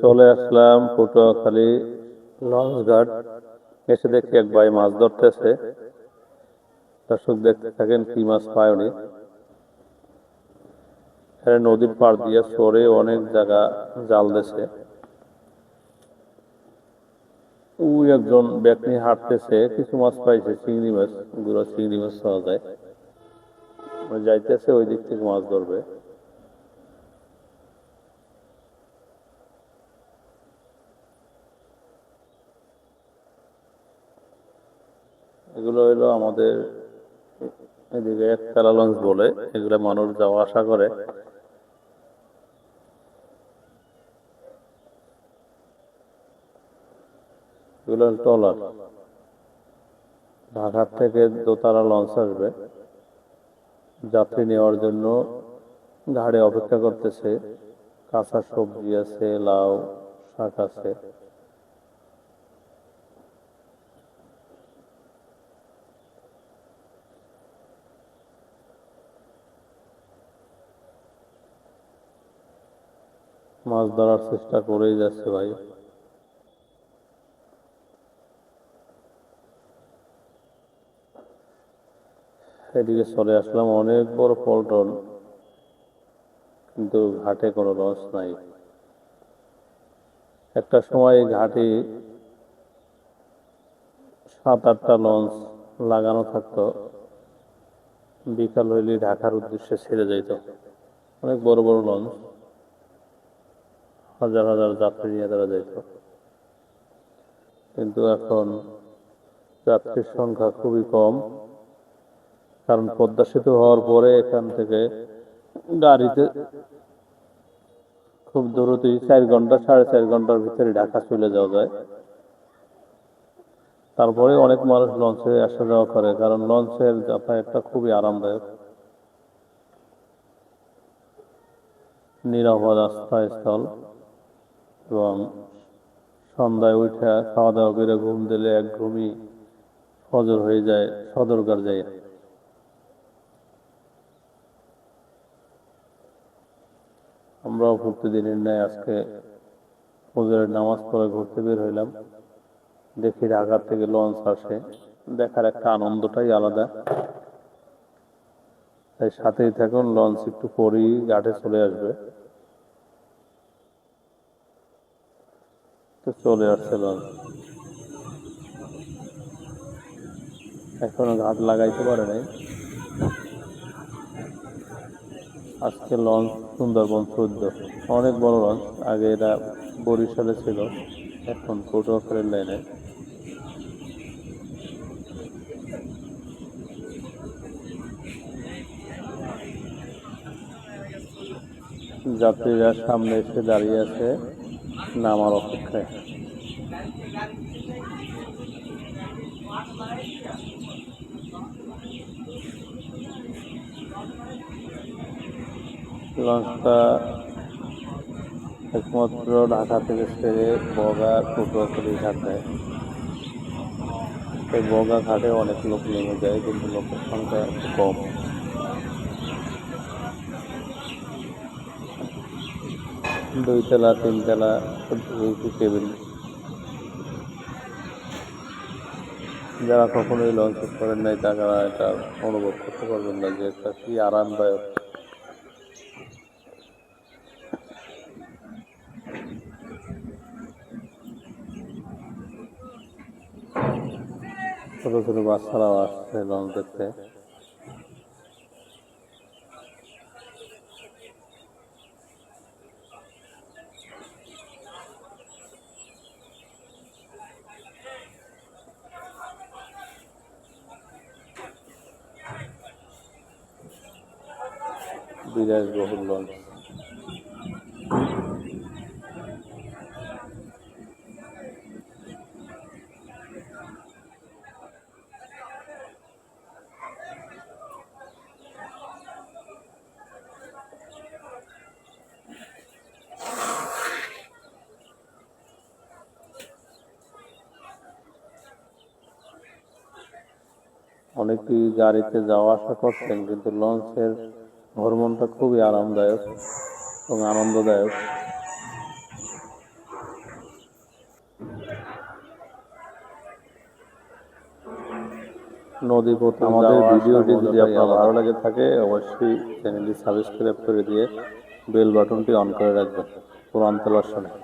চলে আসলাম পটুয়াখালী এসে দেখি এক ভাই মাছ ধরতেছে। দর্শক দেখতে থাকেন কি মাছ পায় উনি। নদীর পাড় দিয়ে সরে অনেক জায়গা জাল দেছে। ওই একজন ব্যক্তি হাঁটতেছে, কিছু মাছ পাইছে, চিংড়ি মাছগুলো চিংড়ি মাছ পাওয়া যায়। যাইতেছে ওই দিক থেকে মাছ ধরবে। এগুলো হলো আমাদের এদিকে একতলা লঞ্চ বলে, এগুলো মানুষ যাওয়া আসা করে। এগুলো ট্রলার। ঢাকার থেকে দোতারা লঞ্চ আসবে। যাত্রী নেওয়ার জন্য ঘাড়ে অপেক্ষা করতেছে। কাঁচা সবজি আছে, লাউ, শাক আছে। মাছ ধরার চেষ্টা করেই যাচ্ছে ভাই। এদিকে চলে আসলাম, অনেক বড় পল্টন, কিন্তু ঘাটে কোনো লঞ্চ নাই। একটা সময় ঘাটে সাত আটটা লঞ্চ লাগানো থাকতো। বিকাল হইলে ঢাকার উদ্দেশ্যে ছেড়ে যাইত। অনেক বড় বড় লঞ্চ। হাজার হাজার যাত্রী নিয়ে তারা যাইত। কিন্তু এখন যাত্রীর সংখ্যা খুবই কম, কারণ পদ্মা সেতু হওয়ার পরে এখান থেকে গাড়িতে খুব দ্রুতই চার ঘণ্টা, সাড়ে চার ঘণ্টার ভিতরে ঢাকা চলে যাওয়া যায়। তারপরে অনেক মানুষ লঞ্চে আসা যাওয়া করে, কারণ লঞ্চের যাতায়াতটা খুবই আরামদায়ক। নিরাপদ আস্থাস্থল এবং সন্ধ্যায় উঠে খাওয়া দাওয়া করে ঘুম দিলে এক ঘুমই ফজর হয়ে যায় সদরকার যায়। আমরাও প্রতিদিনের ন্যায় আজকে ফজরের নামাজ পড়ে ঘুরতে বের হইলাম। দেখি ঢাকা থেকে লঞ্চ আসে। দেখার একটা আনন্দটাই আলাদা। তাই সাথেই থাকুন, লঞ্চ একটু পরেই ঘাটে চলে আসবে। তো চলে আসছে লঞ্চ এখনও ঘাট লাগাইতে পারে নাই। আজকে লঞ্চ সুন্দরবন চোদ্দ। অনেক বড় লঞ্চ। আগে এটা বরিশালে ছিল, এখন পটুয়াখালীর লাইনে। যাত্রীরা সামনে এসে দাঁড়িয়ে আছে। নামার অপেক্ষায়। লঞ্চটা একমাত্র ঢাকা থেকে ছেড়ে বগা পটুয়াখালী ঘাটে। এই বগা ঘাটে অনেক লোক নেমে যায়, কিন্তু লোকের সংখ্যা কম। দুইতলা, তিনতলা কেবিন যারা কখনোই লঞ্চ করেন নাই, তারা এটা অনুভব করতে পারবেন না যে এটা কি আরামদায়ক। ছোট ছোট বাচ্চারাও আসছে লঞ্চ দেখতে বিরাট বহুল লঞ্চ অনেকেই গাড়িতে যাওয়া আসা করছেন কিন্তু লঞ্চের হরমোনটা খুবই আরামদায়ক এবং আনন্দদায়ক। নদী আমাদের ভিডিওটি যদি আপনার ভালো লাগে থাকে অবশ্যই চ্যানেলটি সাবস্ক্রাইব করে দিয়ে বেল বাটনটি অন করে রাখবেন। পুরান্তলার সময়